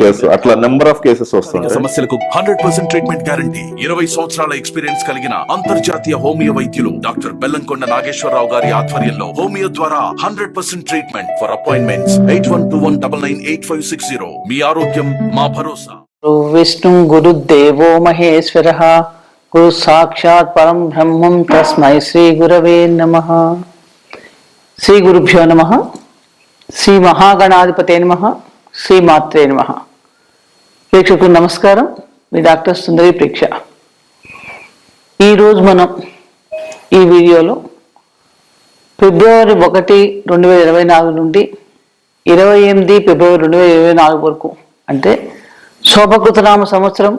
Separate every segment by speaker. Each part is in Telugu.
Speaker 1: కేసు అట్లా నెంబర్ ఆఫ్ కేసెస్
Speaker 2: సమస్యలకు హండ్రెడ్ పర్సెంట్ ట్రీట్మెంట్ గ్యారంటీ ఇరవై సంవత్సరాల ఎక్స్పీరియన్స్ కలిగిన అంతర్జాతీయ హోమియో వైద్యులు డాక్టర్ బెల్లంకొండ నాగేశ్వరరావు గారి ఆధ్వర్యంలో హోమియో ద్వారా hundred percent treatment for appointments eight one two one double nine eight five six zero మీ ఆరోగ్యం మా భరోసా.
Speaker 3: విష్ణు గురుదేవో మహేశ్వర గురు సాక్షాత్ పరం బ్రహ్మం తస్మై శ్రీ గురవే నమ. శ్రీ గురుభ్యో నమ. శ్రీ మహాగణాధిపతే నమ. శ్రీమాత్రే నమ. ప్రేక్షకులకు నమస్కారం. మీ డాక్టర్ సుందరి ప్రేక్ష. ఈరోజు మనం ఈ వీడియోలో ఫిబ్రవరి ఒకటి రెండు వేల ఇరవై నాలుగు నుండి ఇరవై ఎనిమిది ఫిబ్రవరి రెండు వేల ఇరవై నాలుగు వరకు అంటే శోభకృతనామ సంవత్సరం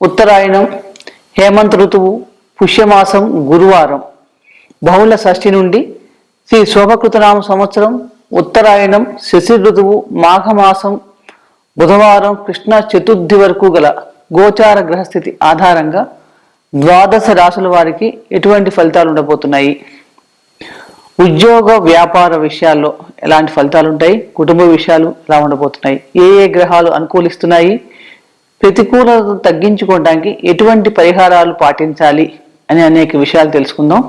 Speaker 3: ఉత్తరాయణం హేమంత్ ఋతువు పుష్యమాసం గురువారం. బహుళ షష్ఠి నుండి శ్రీ శోభకృతనామ సంవత్సరం ఉత్తరాయణం శశి ఋతువు మాఘమాసం బుధవారం కృష్ణ చతుర్థి వరకు గల గోచార గ్రహస్థితి ఆధారంగా ద్వాదశ రాశుల వారికి ఎటువంటి ఫలితాలు ఉండబోతున్నాయి? ఉద్యోగ వ్యాపార విషయాల్లో ఎలాంటి ఫలితాలు ఉంటాయి? కుటుంబ విషయాలు ఎలా ఉండబోతున్నాయి? ఏ ఏ గ్రహాలు అనుకూలిస్తున్నాయి? ప్రతికూలతను తగ్గించుకోవడానికి ఎటువంటి పరిహారాలు పాటించాలి అని అనేక విషయాలు తెలుసుకుందాం.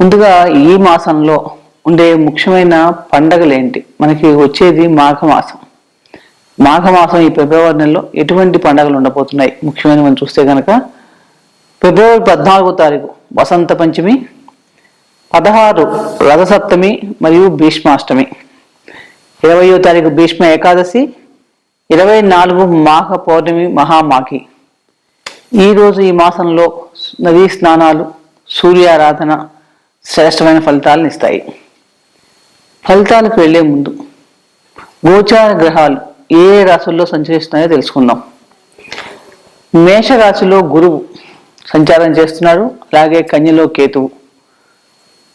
Speaker 3: ముందుగా ఈ మాసంలో ఉండే ముఖ్యమైన పండగలు ఏంటి మనకి వచ్చేది మాఘమాసం. మాఘమాసం ఈ ఫిబ్రవరి నెలలో ఎటువంటి పండగలు ఉండబోతున్నాయి? ముఖ్యమైన మనం చూస్తే కనుక ఫిబ్రవరి పద్నాలుగో తారీఖు వసంత పంచమి పదహారు రథసప్తమి మరియు భీష్మాష్టమి. ఇరవయో తారీఖు భీష్మ ఏకాదశి ఇరవై నాలుగు మాఘ పౌర్ణమి మహామాఘి. ఈరోజు ఈ మాసంలో నదీ స్నానాలు సూర్యారాధన శ్రేష్టమైన ఫలితాలను ఇస్తాయి. ఫలితాలకు వెళ్ళే ముందు గోచార గ్రహాలు ఏ ఏ రాశుల్లో సంచరిస్తున్నాయో తెలుసుకుందాం. మేషరాశిలో గురువు సంచారం చేస్తున్నారు అలాగే కన్యలో కేతువు.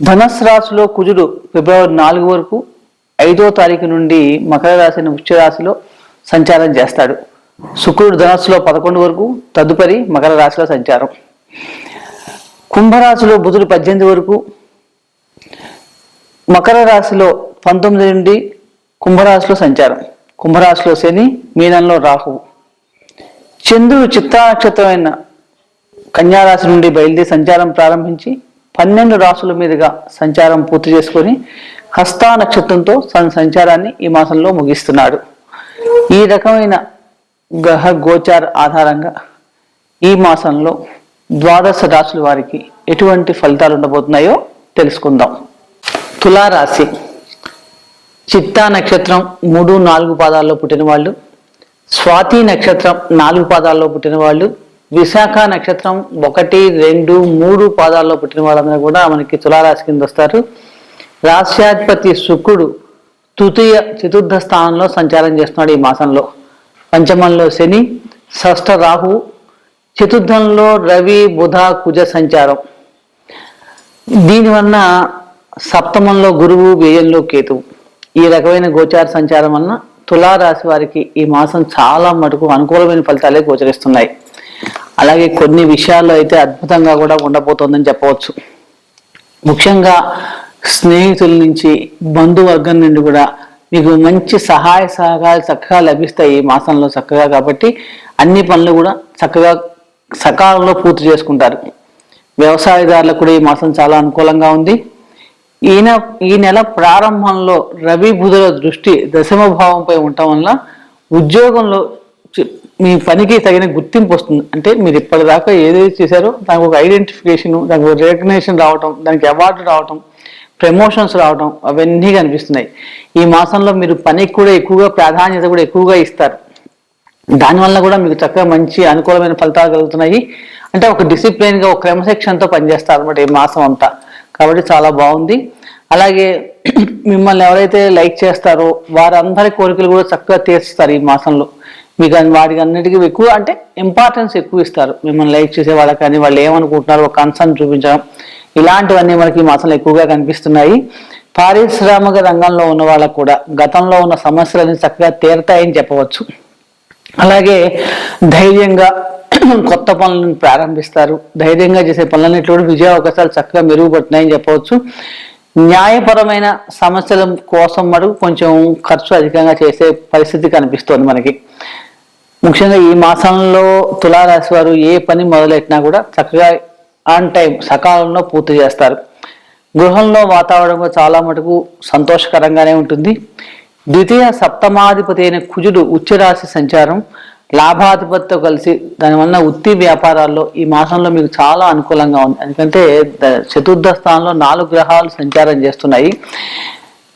Speaker 3: ధనస్ రాశిలో కుజుడు ఫిబ్రవరి నాలుగు వరకు ఐదో తారీఖు నుండి మకర రాశిని ఉచ్చ రాశిలో సంచారం చేస్తాడు. శుక్రుడు ధనస్సులో పదకొండు వరకు తదుపరి మకర రాశిలో సంచారం. కుంభరాశిలో బుధుడు పద్దెనిమిది వరకు మకర రాశిలో పంతొమ్మిది నుండి కుంభరాశిలో సంచారం. కుంభరాశిలో శని మీనంలో రాహువు చంద్రుడు చిత్తా నక్షత్రమైన కన్యారాశి నుండి బయలుదేరి సంచారం ప్రారంభించి పన్నెండు రాసుల మీదుగా సంచారం పూర్తి చేసుకొని హస్తా నక్షత్రంతో తన సంచారాన్ని ఈ మాసంలో ముగిస్తున్నాడు. ఈ రకమైన గ్రహ గోచార ఆధారంగా ఈ మాసంలో ద్వాదశ రాశుల వారికి ఎటువంటి ఫలితాలు ఉండబోతున్నాయో తెలుసుకుందాం. తులారాశి. చిత్తా నక్షత్రం మూడు నాలుగు పాదాల్లో పుట్టిన వాళ్ళు స్వాతి నక్షత్రం నాలుగు పాదాల్లో పుట్టిన వాళ్ళు విశాఖ నక్షత్రం ఒకటి రెండు మూడు పాదాల్లో పుట్టిన వాళ్ళందరూ కూడా మనకి తులారాశి కింద వస్తారు. రాశ్యాధిపతి శుక్రుడు తృతీయ చతుర్థ స్థానంలో సంచారం చేస్తున్నాడు ఈ మాసంలో. పంచమంలో శని షష్ఠ రాహు చతుర్థంలో రవి బుధ కుజ సంచారం. దీనివల్ల సప్తమంలో గురువు వ్యయంలో కేతువు. ఈ రకమైన గోచార సంచారం వలన తులారాశి వారికి ఈ మాసం చాలా మటుకు అనుకూలమైన ఫలితాలే గోచరిస్తున్నాయి. అలాగే కొన్ని విషయాల్లో అయితే అద్భుతంగా కూడా ఉండబోతోందని చెప్పవచ్చు. ముఖ్యంగా స్నేహితుల నుంచి బంధువర్గం నుండి కూడా మీకు మంచి సహాయ సహకారాలు చక్కగా లభిస్తాయి ఈ మాసంలో చక్కగా కాబట్టి అన్ని పనులు కూడా చక్కగా సకాలంలో పూర్తి చేసుకుంటారు. వ్యవసాయదారులకు కూడా ఈ మాసం చాలా అనుకూలంగా ఉంది. ఈయన ఈ నెల ప్రారంభంలో రవి బుధుల దృష్టి దశమ భావంపై ఉండటం వల్ల ఉద్యోగంలో మీ పనికి తగిన గుర్తింపు వస్తుంది. అంటే మీరు ఇప్పటిదాకా ఏదైతే చేశారో దానికి ఒక ఐడెంటిఫికేషన్ దానికి ఒక రికగ్నేషన్ రావటం దానికి అవార్డు రావటం ప్రమోషన్స్ రావటం అవన్నీ కనిపిస్తున్నాయి. ఈ మాసంలో మీరు పనికి కూడా ఎక్కువగా ప్రాధాన్యత కూడా ఎక్కువగా ఇస్తారు. దానివల్ల కూడా మీకు చక్కగా మంచి అనుకూలమైన ఫలితాలు కలుగుతున్నాయి. అంటే ఒక డిసిప్లిన్గా ఒక క్రమశిక్షణతో పనిచేస్తారు అనమాట ఈ మాసం అంతా. కాబట్టి చాలా బాగుంది. అలాగే మిమ్మల్ని ఎవరైతే లైక్ చేస్తారో వారందరి కోరికలు కూడా చక్కగా తీర్చుతారు ఈ మాసంలో. మీకు అన్ని- వాటికి అన్నిటికీ ఎక్కువ అంటే ఇంపార్టెన్స్ ఎక్కువ ఇస్తారు. మిమ్మల్ని లైక్ చేసే వాళ్ళకి కానీ వాళ్ళు ఏమనుకుంటున్నారో ఒక కన్సర్న్ చూపించడం. ఇలాంటివన్నీ మనకి ఈ మాసంలో ఎక్కువగా కనిపిస్తున్నాయి. పారిశ్రామిక రంగంలో ఉన్న వాళ్ళకు కూడా గతంలో ఉన్న సమస్యలన్నీ చక్కగా తీరతాయని చెప్పవచ్చు. అలాగే ధైర్యంగా కొత్త పనులను ప్రారంభిస్తారు. ధైర్యంగా చేసే పనులన్నిటి కూడా విజయ అవకాశాలు చక్కగా మెరుగుపడుతున్నాయని చెప్పవచ్చు. న్యాయపరమైన సమస్యల కోసం మటుకు కొంచెం ఖర్చు అధికంగా చేసే పరిస్థితి కనిపిస్తోంది మనకి. ముఖ్యంగా ఈ మాసంలో తులారాశి వారు ఏ పని మొదలెట్టినా కూడా చక్కగా ఆన్ టైం సకాలంలో పూర్తి చేస్తారు. గృహంలో వాతావరణం చాలా మటుకు సంతోషకరంగానే ఉంటుంది. ద్వితీయ సప్తమాధిపతి అయిన కుజుడు ఉచ్చరాశి సంచారం. లాభాధిపతితో కలిసి దానివల్ల ఉత్తి వ్యాపారాల్లో ఈ మాసంలో మీకు చాలా అనుకూలంగా ఉంది. ఎందుకంటే ద- చతుర్థ స్థానంలో నాలుగు గ్రహాలు సంచారం చేస్తున్నాయి.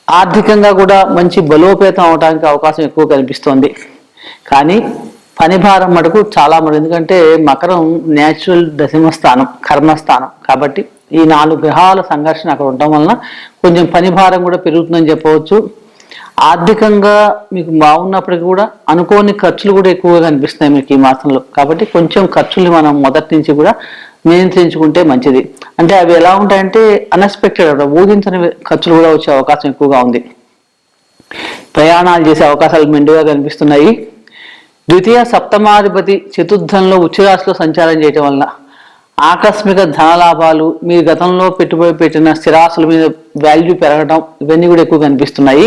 Speaker 3: ఆర్థికంగా కూడా మంచి బలోపేతం అవడానికి అవకాశం ఎక్కువ కనిపిస్తోంది. కానీ పని భారం మటుకు చాలా మటు ఎందుకంటే మకరం న్యాచురల్ దశమస్థానం కర్మస్థానం కాబట్టి ఈ నాలుగు గ్రహాల సంఘర్షణ అక్కడ ఉండటం వలన కొంచెం పని భారం కూడా పెరుగుతుందని చెప్పవచ్చు. ఆర్థికంగా మీకు బాగున్నప్పటికీ కూడా అనుకోని ఖర్చులు కూడా ఎక్కువగా కనిపిస్తున్నాయి మీకు ఈ మాసంలో. కాబట్టి కొంచెం ఖర్చులు మనం మొదటి నుంచి కూడా నియంత్రించుకుంటే మంచిది. అంటే అవి ఎలా ఉంటాయంటే అన్ఎక్స్పెక్టెడ్ ఊహించని ఖర్చులు కూడా వచ్చే అవకాశం ఎక్కువగా ఉంది. ప్రయాణాలు చేసే అవకాశాలు మెండుగా కనిపిస్తున్నాయి. ద్వితీయ సప్తమాధిపతి చతుర్థంలో ఉచ్చరాశిలో సంచారం చేయటం వలన ఆకస్మిక ధనలాభాలు మీరు గతంలో పెట్టుబడి పెట్టిన స్థిరాస్తుల మీద వాల్యూ పెరగడం ఇవన్నీ కూడా ఎక్కువ కనిపిస్తున్నాయి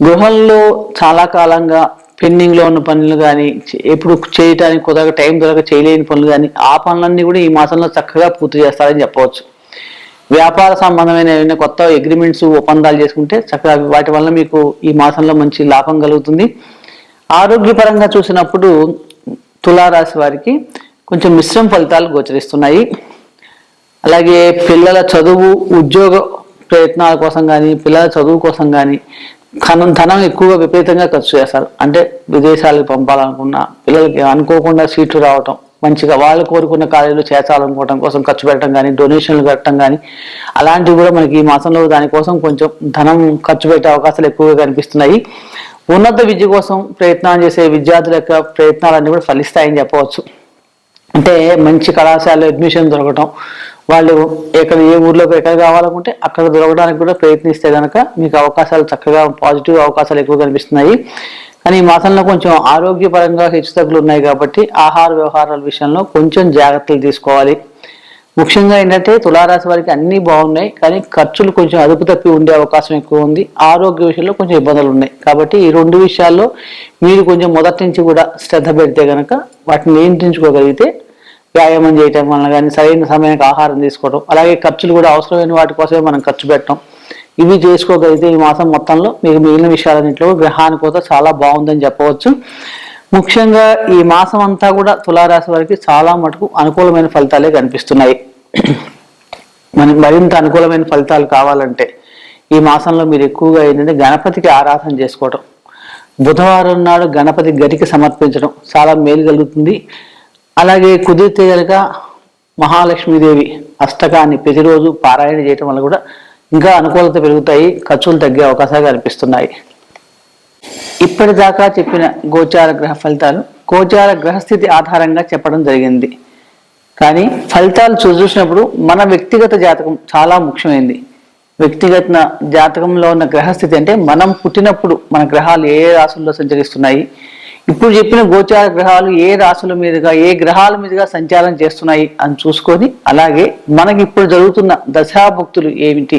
Speaker 3: గృహంలో చాలా కాలంగా పెండింగ్లో ఉన్న పనులు కానీ ఎప్పుడు చేయటానికి కుదరక టైం దొరక చేయలేని పనులు కానీ ఆ పనులన్నీ కూడా ఈ మాసంలో చక్కగా పూర్తి చేస్తారని చెప్పవచ్చు. వ్యాపార సంబంధమైన ఏమైనా కొత్త అగ్రిమెంట్స్ ఒప్పందాలు చేసుకుంటే చక్కగా వాటి వల్ల మీకు ఈ మాసంలో మంచి లాభం కలుగుతుంది. ఆరోగ్యపరంగా చూసినప్పుడు తులారాశి వారికి కొంచెం మిశ్రమ ఫలితాలు గోచరిస్తున్నాయి. అలాగే పిల్లల చదువు ఉద్యోగ ప్రయత్నాల కోసం కానీ పిల్లల చదువు కోసం కానీ ధనం ధనం ఎక్కువగా విపరీతంగా ఖర్చు చేస్తారు. అంటే విదేశాలకు పంపాలనుకున్న పిల్లలకి అనుకోకుండా సీట్లు రావటం మంచిగా వాళ్ళు కోరుకున్న కాలేజీలో చేర్చాలనుకోవడం కోసం ఖర్చు పెట్టడం కానీ డొనేషన్లు కట్టడం కానీ అలాంటివి కూడా మనకి ఈ మాసంలో దానికోసం కొంచెం ధనం ఖర్చు పెట్టే అవకాశాలు ఎక్కువగా కనిపిస్తున్నాయి. ఉన్నత విద్య కోసం ప్రయత్నాలు చేసే విద్యార్థుల యొక్క ప్రయత్నాలన్నీ కూడా ఫలిస్తాయని చెప్పవచ్చు. అంటే మంచి కళాశాలలో అడ్మిషన్ దొరకటం వాళ్ళు ఎక్కడ ఏ ఊర్లోకి ఎక్కడ కావాలనుకుంటే అక్కడ దొరకడానికి కూడా ప్రయత్నిస్తే కనుక మీకు అవకాశాలు చక్కగా పాజిటివ్ అవకాశాలు ఎక్కువ కనిపిస్తున్నాయి. కానీ ఈ మాసంలో కొంచెం ఆరోగ్యపరంగా హెచ్చుతగ్గులు ఉన్నాయి కాబట్టి ఆహార వ్యవహారాల విషయంలో కొంచెం జాగ్రత్తలు తీసుకోవాలి. ముఖ్యంగా ఏంటంటే తులారాశి వారికి అన్నీ బాగున్నాయి కానీ ఖర్చులు కొంచెం అదుపు తప్పి ఉండే అవకాశం ఎక్కువ ఉంది. ఆరోగ్య విషయంలో కొంచెం ఇబ్బందులు ఉన్నాయి. కాబట్టి ఈ రెండు విషయాల్లో మీరు కొంచెం మొదటి నుంచి కూడా శ్రద్ధ పెడితే కనుక వాటిని నియంత్రించుకోగలిగితే వ్యాయామం చేయటం వలన కానీ సరైన సమయానికి ఆహారం తీసుకోవడం అలాగే ఖర్చులు కూడా అవసరమైన వాటి కోసమే మనం ఖర్చు పెట్టడం ఇవి చేసుకోగలిగితే ఈ మాసం మొత్తంలో మీకు మిగిలిన విషయాలన్నింటిలో గ్రహాన్ని కూడా చాలా బాగుందని చెప్పవచ్చు. ముఖ్యంగా ఈ మాసం అంతా కూడా తులారాశి వారికి చాలా మటుకు అనుకూలమైన ఫలితాలే కనిపిస్తున్నాయి. మనకి మరింత అనుకూలమైన ఫలితాలు కావాలంటే ఈ మాసంలో మీరు ఎక్కువగా ఏంటంటే గణపతికి ఆరాధన చేసుకోవడం బుధవారం నాడు గణపతి గడికి సమర్పించడం చాలా మేలు కలుగుతుంది. అలాగే కుదిరితే కనుక మహాలక్ష్మీదేవి అష్టకాన్ని ప్రతిరోజు పారాయణ చేయటం వల్ల కూడా ఇంకా అనుకూలత పెరుగుతాయి ఖర్చులు తగ్గే అవకాశాలు కనిపిస్తున్నాయి. ఇప్పటిదాకా చెప్పిన గోచార గ్రహ ఫలితాలు గోచార గ్రహస్థితి ఆధారంగా చెప్పడం జరిగింది. కానీ ఫలితాలు చూసినప్పుడు మన వ్యక్తిగత జాతకం చాలా ముఖ్యమైనది వ్యక్తిగత జాతకంలో ఉన్న గ్రహస్థితి అంటే మనం పుట్టినప్పుడు మన గ్రహాలు ఏ రాశుల్లో సంచరిస్తున్నాయి ఇప్పుడు చెప్పిన గోచార గ్రహాలు ఏ రాశుల మీదుగా ఏ గ్రహాల మీదుగా సంచారం చేస్తున్నాయి అని చూసుకొని అలాగే మనకి ఇప్పుడు జరుగుతున్న దశాభుక్తులు ఏమిటి?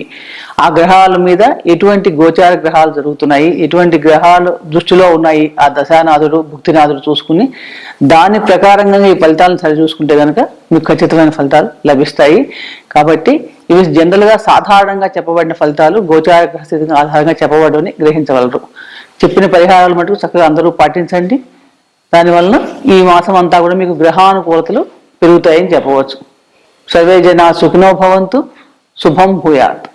Speaker 3: ఆ గ్రహాల మీద ఎటువంటి గోచార గ్రహాలు జరుగుతున్నాయి? ఎటువంటి గ్రహాలు దృష్టిలో ఉన్నాయి? ఆ దశానాథుడు భుక్తినాథుడు చూసుకుని దాని ప్రకారంగా ఈ ఫలితాలను సరిచూసుకుంటే కనుక మీకు ఖచ్చితమైన ఫలితాలు లభిస్తాయి. కాబట్టి ఇవి జనరల్గా సాధారణంగా చెప్పబడిన ఫలితాలు గోచార గ్రహస్థితి ఆధారంగా చెప్పబడని గ్రహించగలరు. చెప్పిన పరిహారాలు మటుకు చక్కగా అందరూ పాటించండి. దానివల్ల ఈ మాసం అంతా కూడా మీకు గ్రహానుకూలతలు పెరుగుతాయని చెప్పవచ్చు. సర్వే జన సుఖినో భవంతు శుభం భూయాత్.